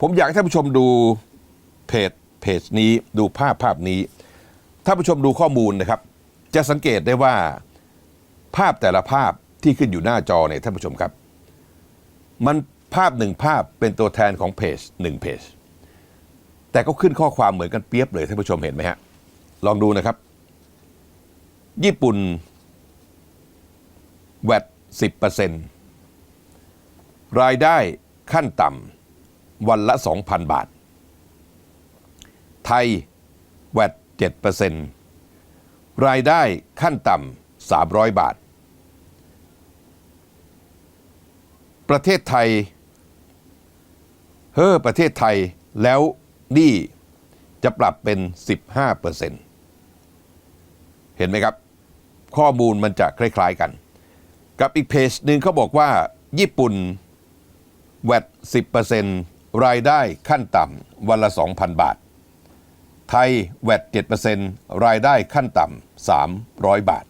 ผมอยากให้ท่านผู้ชมดูเพจเพจนี้ดูภาพภาพนี้ท่านผู้ชมดูข้อมูลนะครับ จะสังเกตได้ว่าภาพแต่ละภาพที่ขึ้นอยู่หน้าจอเนี่ยท่านผู้ชมครับ มันภาพหนึ่งภาพเป็นตัวแทนของเพจหนึ่งเพจแต่ก็ขึ้นข้อความเหมือนกันเปียบเลยท่านผู้ชมเห็นไหมฮะลองดูนะครับ ญี่ปุ่นแวดสิบเปอร์เซ็นต์รายได้ขั้นต่ำ วันละ 2,000 บาท ไทยแวดเจ็ดเปอร์เซนต์รายได้ขั้นต่ำ300 บาท ประเทศไทย เฮ้อประเทศไทยแล้วนี่จะปรับเป็น 15เปอร์เซนต์เห็นไหมครับ ข้อมูลมันจะคล้าย ๆกัน กับอีกเพจหนึ่งเขาบอกว่าญี่ปุ่นแวด10% รายได้ขั้นต่ำวันละ 2,000 บาท ไทยแวด7%รายได้ขั้นต่ำ300 บาท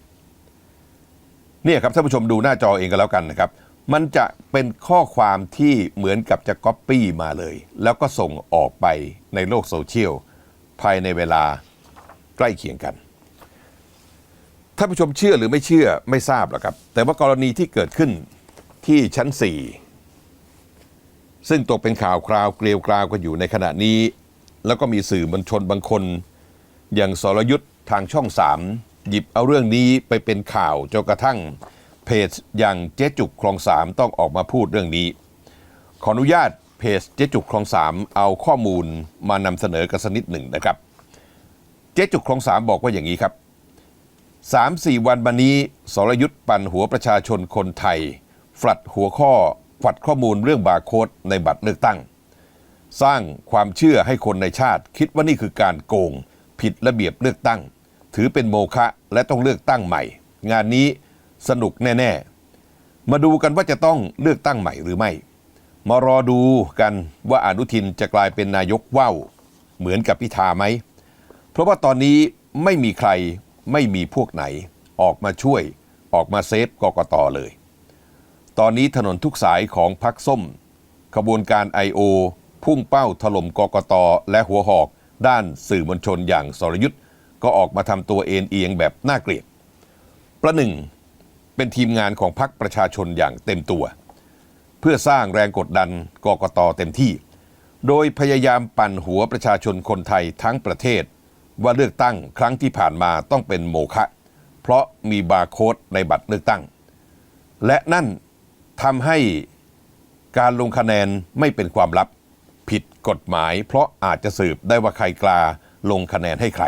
เนี่ยครับท่านผู้ชมดูหน้าจอเองกันแล้วกันนะครับ มันจะเป็นข้อความที่เหมือนกับจะก๊อปปี้มาเลย แล้วก็ส่งออกไปในโลกโซเชียลภายในเวลาใกล้เคียงกันท่านผู้ชมเชื่อหรือไม่เชื่อไม่ทราบหรอกครับ แต่ว่ากรณีที่เกิดขึ้นที่ชั้น4 ซึ่งตกเป็นข่าวคราวเกลียวกราวกันอยู่ในขณะนี้ แล้วก็มีสื่อมวลชนบางคน อย่างสรยุทธ์ทางช่อง3หยิบเอาเรื่องนี้ไปเป็นข่าวจนกระทั่งเพจอย่างเจ๊จุกคลองสามต้องออกมาพูดเรื่องนี้ ขออนุญาตเพจเจ๊จุกคลองสามเอาข้อมูลมานำเสนอกันสักนิดหนึ่งนะครับ เจ๊จุกคลองสามบอกว่าอย่างนี้ครับสามสี่วันมานี้สรยุทธ์ปั่นหัวประชาชนคนไทยฟลัดหัวข้อ ฝัดข้อมูลเรื่องบาร์โค้ดในบัตรเลือกตั้ง สร้างความเชื่อให้คนในชาติ คิดว่านี่คือการโกง ผิดระเบียบเลือกตั้ง ถือเป็นโมฆะและต้องเลือกตั้งใหม่ งานนี้สนุกแน่ ๆ มาดูกันว่าจะต้องเลือกตั้งใหม่หรือไม่ มารอดูกันว่าอนุทินจะกลายเป็นนายกว่าวเหมือนกับพิธาไหม เพราะว่าตอนนี้ไม่มีใครไม่มีพวกไหน ออกมาช่วย ออกมาเซฟกกตเลย ตอนนี้ถนนทุกสายของพักส้ม ขบวนการ I.O. พุ่งเป้าถล่มกกตและหัวหอก ด้านสื่อมวลชนอย่างสรยุทธ์ก็ออกมาทำตัวเอ็นเอียงแบบน่าเกลียด ประหนึ่ง เป็นทีมงานของพรรคประชาชนอย่างเต็มตัว เพื่อสร้างแรงกดดันกกตเต็มที่ โดยพยายามปั่นหัวประชาชนคนไทยทั้งประเทศ ว่าเลือกตั้งครั้งที่ผ่านมาต้องเป็นโมฆะเพราะมีบาร์โค้ดในบัตรเลือกตั้ง และนั่น ทำให้การลงคะแนนไม่เป็นความลับผิดกฎหมาย เพราะอาจจะสืบได้ว่าใครกลาลงคะแนนให้ใคร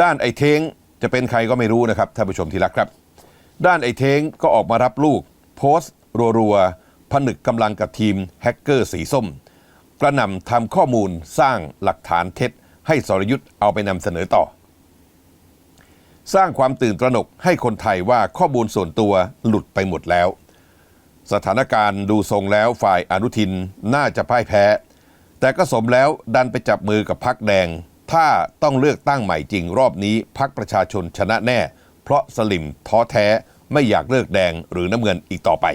ด้านไอ้เท้งจะเป็นใครก็ไม่รู้นะครับท่านผู้ชมที่รักครับ ด้านไอ้เท้งก็ออกมารับลูก โพสต์ รัวๆผนึกกำลังกับทีมแฮกเกอร์สีส้ม กระหน่ำทำข้อมูลสร้างหลักฐานเท็จ ให้สรยุทธ์เอาไปนำเสนอต่อ สร้างความตื่นตระหนกให้คนไทยว่าข้อมูลส่วนตัวหลุดไปหมดแล้ว สถานการณ์ดูทรงแล้วฝ่ายอนุทินน่าจะพ่ายแพ้ แต่ก็สมแล้วดันไปจับมือกับพักแดง ถ้าต้องเลือกตั้งใหม่จริงรอบนี้พักประชาชนชนะแน่ เพราะสลิมท้อแท้ไม่อยากเลือกแดงหรือน้ำเงินอีกต่อไป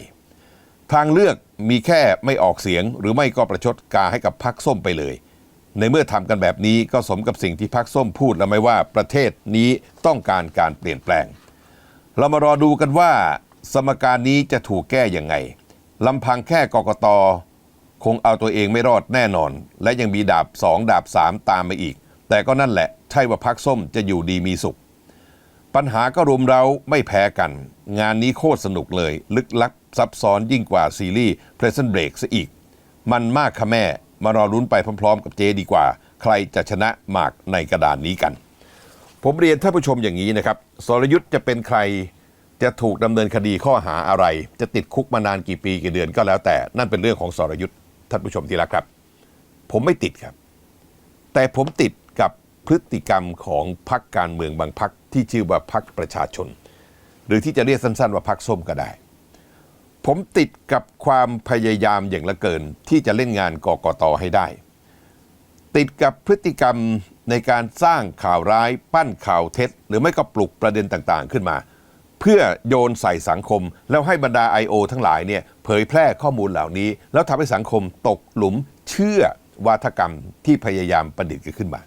ทางเลือกมีแค่ไม่ออกเสียง หรือไม่ก็ประชดกาให้กับพักส้มไปเลย ในเมื่อทำกันแบบนี้ก็สมกับสิ่งที่พักส้มพูดแล้วไหมว่าประเทศนี้ต้องการการเปลี่ยนแปลง เรามารอดูกันว่า สมการนี้จะถูกแก้ยังไงลำพังแค่กกตคงเอาตัวเองไม่รอดแน่นอน และยังมีดาบ2ดาบ3ตามมาอีก แต่ก็นั่นแหละ ใช่ว่าพักส้มจะอยู่ดีมีสุข ปัญหาก็รุมเราไม่แพ้กัน งานนี้โคตรสนุกเลย ลึกลับซับซ้อนยิ่งกว่าซีรีส์ Prison Break ซะอีก มันมากค่ะแม่ มารอรุ้นไปพร้อมๆ กับเจดีกว่า ใครจะชนะหมากในกระดานนี้กัน ผมเรียนท่านผู้ชมอย่างนี้นะครับสรยุทธ์จะเป็นใคร จะถูกดำเนินคดีข้อหาอะไร จะติดคุกมานานกี่ปีกี่เดือนก็แล้วแต่นั่นเป็นเรื่องของสรยุทธ์ท่านผู้ชมที่รักครับ ผมไม่ติดครับ แต่ผมติดกับพฤติกรรมของพรรคการเมืองบางพรรคที่ชื่อว่าพรรคประชาชน หรือที่จะเรียกสั้นๆว่าพรรคส้มก็ได้ ผมติดกับความพยายามอย่างละเกินที่จะเล่นงานกกตให้ได้ ติดกับพฤติกรรมในการสร้างข่าวร้าย ปั้นข่าวเท็จ หรือไม่ก็ปลุกประเด็นต่างๆ ขึ้นมา เพื่อโยนใส่สังคม แล้วให้บรรดา I.O. ทั้งหลายเนี่ยเผยแพร่ข้อมูลเหล่านี้ แล้วทำให้สังคมตกหลุมเชื่อวาทกรรมที่พยายามประดิษฐ์ขึ้นมา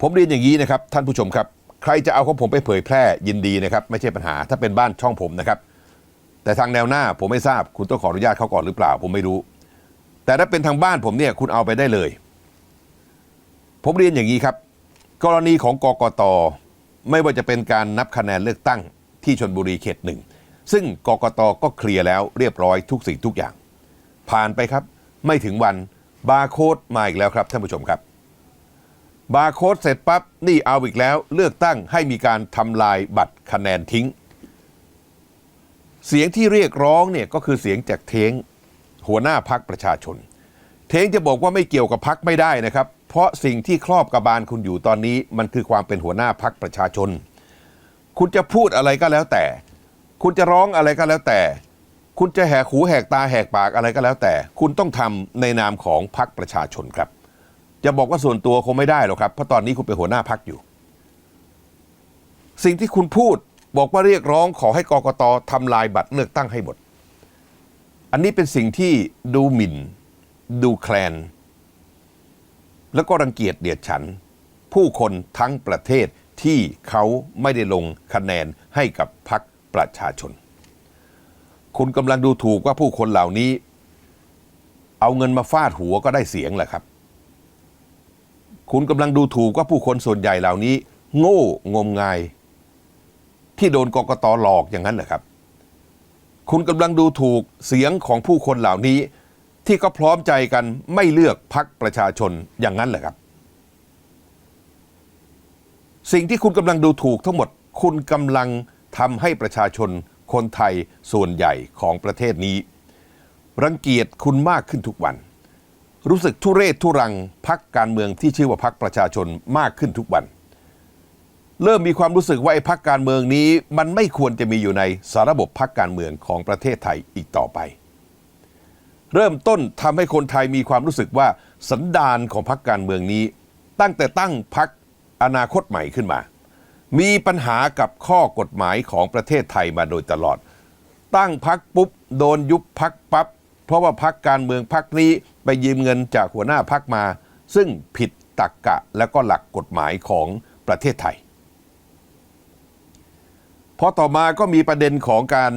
ผมเรียนอย่างนี้นะครับท่านผู้ชมครับ ใครจะเอาของผมไปเผยแพร่ยินดีนะครับ ไม่ใช่ปัญหาถ้าเป็นบ้านช่องผมนะครับ แต่ทางแนวหน้าผมไม่ทราบคุณต้องขออนุญาตเขาก่อนหรือเปล่า ผมไม่รู้ แต่ถ้าเป็นทางบ้านผมเนี่ยคุณเอาไปได้เลย ผมเรียนอย่างนี้ครับ กรณีของกกตไม่ว่าจะเป็นการนับคะแนนเลือกตั้ง ที่ชนบุรีเขตหนึ่งซึ่งกกตก็เคลียร์แล้วเรียบร้อยทุกสิ่งทุกอย่าง ผ่านไปครับ ไม่ถึงวันบาร์โค้ดมาอีกแล้วครับท่านผู้ชมครับ บาร์โค้ดเสร็จปั๊บนี่เอาอีกแล้ว เลือกตั้งให้มีการทำลายบัตรคะแนนทิ้ง เสียงที่เรียกร้องเนี่ยก็คือเสียงจากเทงหัวหน้าพักประชาชน เทงจะบอกว่าไม่เกี่ยวกับพักไม่ได้นะครับ เพราะสิ่งที่ครอบกระบาลคุณอยู่ตอนนี้มันคือความเป็นหัวหน้าพักประชาชน คุณจะพูดอะไรก็แล้วแต่ คุณจะร้องอะไรก็แล้วแต่ คุณจะแหกหูแหกตาแหกปากอะไรก็แล้วแต่ คุณต้องทำในนามของพักประชาชนครับ จะบอกว่าส่วนตัวคงไม่ได้หรอกครับ เพราะตอนนี้คุณเป็นหัวหน้าพักอยู่ สิ่งที่คุณพูดบอกว่าเรียกร้องขอให้กกตทำลายบัตรเลือกตั้งให้หมด อันนี้เป็นสิ่งที่ดูหมิ่น ดูแคลน แล้วก็รังเกียจเดียดฉัน ผู้คนทั้งประเทศ ที่เขาไม่ได้ลงคะแนนให้กับพรรคประชาชน คุณกำลังดูถูกว่าผู้คนเหล่านี้ เอาเงินมาฟาดหัวก็ได้เสียงแหละครับ คุณกำลังดูถูกว่าผู้คนส่วนใหญ่เหล่านี้ โง่งมงาย ที่โดนกกตหลอกอย่างนั้นเหรอครับ คุณกำลังดูถูกเสียงของผู้คนเหล่านี้ ที่ก็พร้อมใจกันไม่เลือกพักประชาชนอย่างนั้นเหรอครับ สิ่งที่คุณกำลังดูถูกทั้งหมด คุณกำลังทำให้ประชาชนคนไทยส่วนใหญ่ของประเทศนี้ รังเกียจคุณมากขึ้นทุกวัน รู้สึกทุเรศทุรังพักการเมืองที่ชื่อว่าพักประชาชนมากขึ้นทุกวัน เริ่มมีความรู้สึกว่าไอ้พักการเมืองนี้ มันไม่ควรจะมีอยู่ในสารบบพักการเมืองของประเทศไทยอีกต่อไป เริ่มต้นทำให้คนไทยมีความรู้สึกว่าสันดานของพักการเมืองนี้ ตั้งแต่ตั้งพัก อนาคตใหม่ขึ้นมา มีปัญหากับข้อกฎหมายของประเทศไทยมาโดยตลอด ตั้งพักปุ๊บ โดนยุบพักปับ๊บเพราะว่าพักการเมืองพักนี้ไปยืมเงินจากหัวหน้าพักมา ซึ่งผิดตรกกะและก็หลักกฎหมายของประเทศไทยพอต่อมาก็มีประเด็นของการ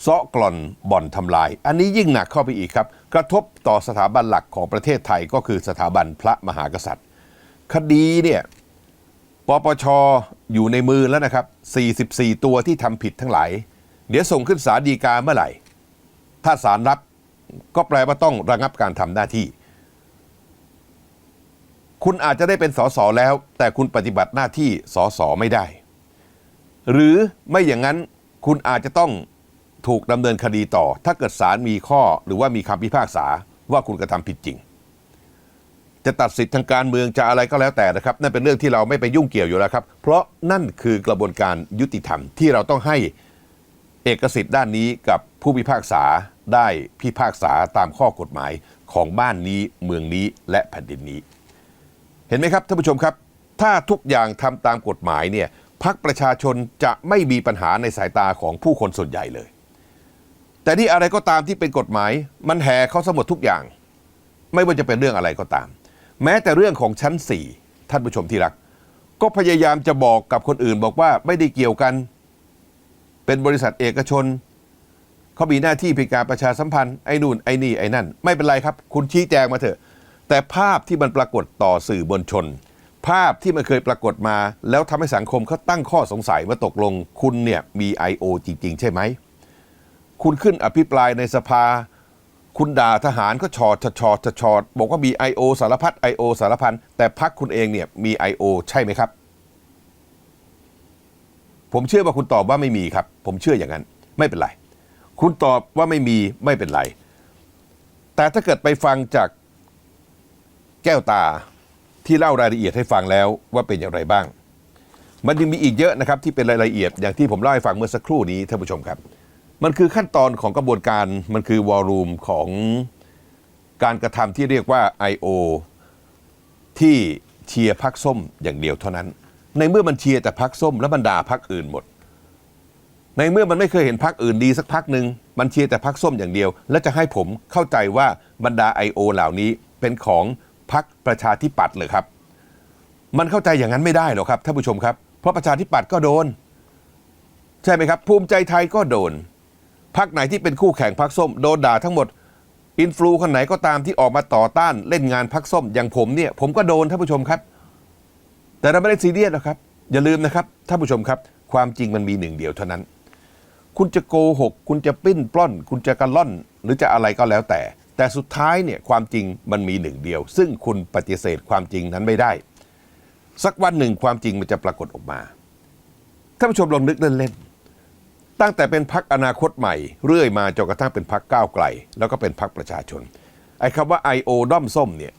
เซาะกล่อนบ่อนทำลาย อันนี้ยิ่งหนักเข้าไปอีกครับ กระทบต่อสถาบันหลักของประเทศไทยก็คือสถาบันพระมหากษัตริย์ คดีเนี่ยปปชอยู่ในมือแล้วนะครับ 44 ตัวที่ทำผิดทั้งหลาย เดี๋ยวส่งขึ้นศาลฎีกาเมื่อไหร่ ถ้าศาลรับก็แปลว่าต้องระงับการทำหน้าที่ คุณอาจจะได้เป็นสสแล้ว แต่คุณปฏิบัติหน้าที่สสไม่ได้ หรือไม่อย่างนั้นคุณอาจจะต้องถูกดำเนินคดีต่อ ถ้าเกิดศาลมีข้อหรือว่ามีคำพิพากษาว่าคุณกระทำผิดจริง จะตัดสิทธิทางการเมืองจะอะไรก็แล้วแต่นะครับ นั่นเป็นเรื่องที่เราไม่ไปยุ่งเกี่ยวอยู่แล้วครับ เพราะนั่นคือกระบวนการยุติธรรมที่เราต้องให้เอกสิทธิ์ด้านนี้กับผู้พิพากษาได้พิพากษาตามข้อกฎหมายของบ้านนี้เมืองนี้และแผ่นดินนี้ เห็นไหมครับท่านผู้ชมครับ ถ้าทุกอย่างทำตามกฎหมายเนี่ยพักประชาชนจะไม่มีปัญหาในสายตาของผู้คนส่วนใหญ่เลย แต่ที่อะไรก็ตามที่เป็นกฎหมาย มันแห่เขาสมดทุกอย่าง ไม่ว่าจะเป็นเรื่องอะไรก็ตาม แม้แต่เรื่องของชั้น 4 ท่านผู้ชมที่รัก ก็พยายามจะบอกกับคนอื่นบอกว่าไม่ได้เกี่ยวกัน เป็นบริษัทเอกชน เขามีหน้าที่เป็นการประชาสัมพันธ์ไอ้นู่นไอ้นี่ไอ้นั่น ไม่เป็นไรครับ คุณชี้แจงมาเถอะ แต่ภาพที่มันปรากฏต่อสื่อบนชน ภาพที่มันเคยปรากฏมา แล้วทำให้สังคมเขาตั้งข้อสงสัยว่าตกลงคุณเนี่ยมี I.O. จริง ๆ ใช่ไหมคุณขึ้นอภิปรายในสภา คุณด่าทหารก็ชอดชอดชอดบอกว่ามี I.O. สารพัด I.O. สารพันแต่พักคุณเองเนี่ยมี I.O. ใช่ไหมครับ ผมเชื่อว่าคุณตอบว่าไม่มีครับ ผมเชื่ออย่างนั้น ไม่เป็นไร คุณตอบว่าไม่มีไม่เป็นไร แต่ถ้าเกิดไปฟังจากแก้วตาที่เล่ารายละเอียดให้ฟังแล้วว่าเป็นอย่างไรบ้าง มันยังมีอีกเยอะนะครับที่เป็นรายละเอียดอย่างที่ผมเล่าให้ฟังเมื่อสักครู่นี้ท่านผู้ชมครับ มันคือขั้นตอนของกระบวนการมันคือวอลลุ่มของการกระทำที่เรียกว่า I.O. ที่เชียร์พักส้มอย่างเดียวเท่านั้น ในเมื่อมันเชียร์แต่พักส้ม แล้วบรรดาพักอื่นหมด ในเมื่อมันไม่เคยเห็นพักอื่นดีสักพักหนึ่งมันเชียร์แต่พักส้มอย่างเดียว แล้วจะให้ผมเข้าใจว่าบรรดา I.O. เหล่านี้เป็นของพักประชาธิปัตย์เลยครับ มันเข้าใจอย่างนั้นไม่ได้หรอกครับท่านผู้ชมครับ เพราะประชาธิปัตย์ก็โดน ใช่ไหมครับ ภูมิใจไทยก็โดน พักไหนที่เป็นคู่แข่งพักส้มโดนด่าทั้งหมด อินฟลูคนไหนก็ตามที่ออกมาต่อต้านเล่นงานพักส้ม อย่างผมเนี่ย ผมก็โดนท่านผู้ชมครับ แต่เราไม่ได้ซีเรียสหรอกครับ อย่าลืมนะครับท่านผู้ชมครับ ความจริงมันมีหนึ่งเดียวเท่านั้น คุณจะโกหก คุณจะปิ้นปล้อน คุณจะกระล่อน หรือจะอะไรก็แล้วแต่ แต่สุดท้ายเนี่ยความจริงมันมีหนึ่งเดียว ซึ่งคุณปฏิเสธความจริงนั้นไม่ได้ สักวันหนึ่งความจริงมันจะปรากฏออกมาท่านผู้ชมลองนึกเล่นๆ ตั้งแต่เป็นพักอนาคตใหม่ เรื่อยมาจนกระทั่งเป็นพักก้าวไกล แล้วก็เป็นพักประชาชน ไอ้คำว่า I.O. ด้อมส้มเนี่ย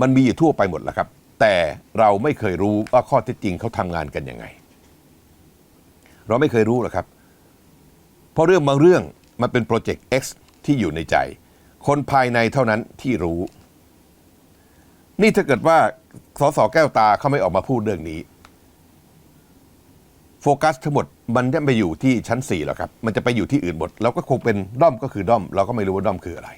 มันมีอยู่ทั่วไปหมดแล้วครับ แต่เราไม่เคยรู้ว่าข้อเท็จจริงเขาทำงานกันยังไง เราไม่เคยรู้หรอกครับ เพราะเรื่องบางเรื่องมันเป็นโปรเจกต์ X ที่อยู่ในใจ คนภายในเท่านั้นที่รู้ นี่ถ้าเกิดว่าสสแก้วตาเขาไม่ออกมาพูดเรื่องนี้ โฟกัสทั้งหมด มันจะไปอยู่ที่ชั้น4ี่หรอครับ มันจะไปอยู่ที่อื่นหมด แล้วก็คงเป็นด้อมก็คือด้อม เราก็ไม่รู้ว่าด้อมคืออะไร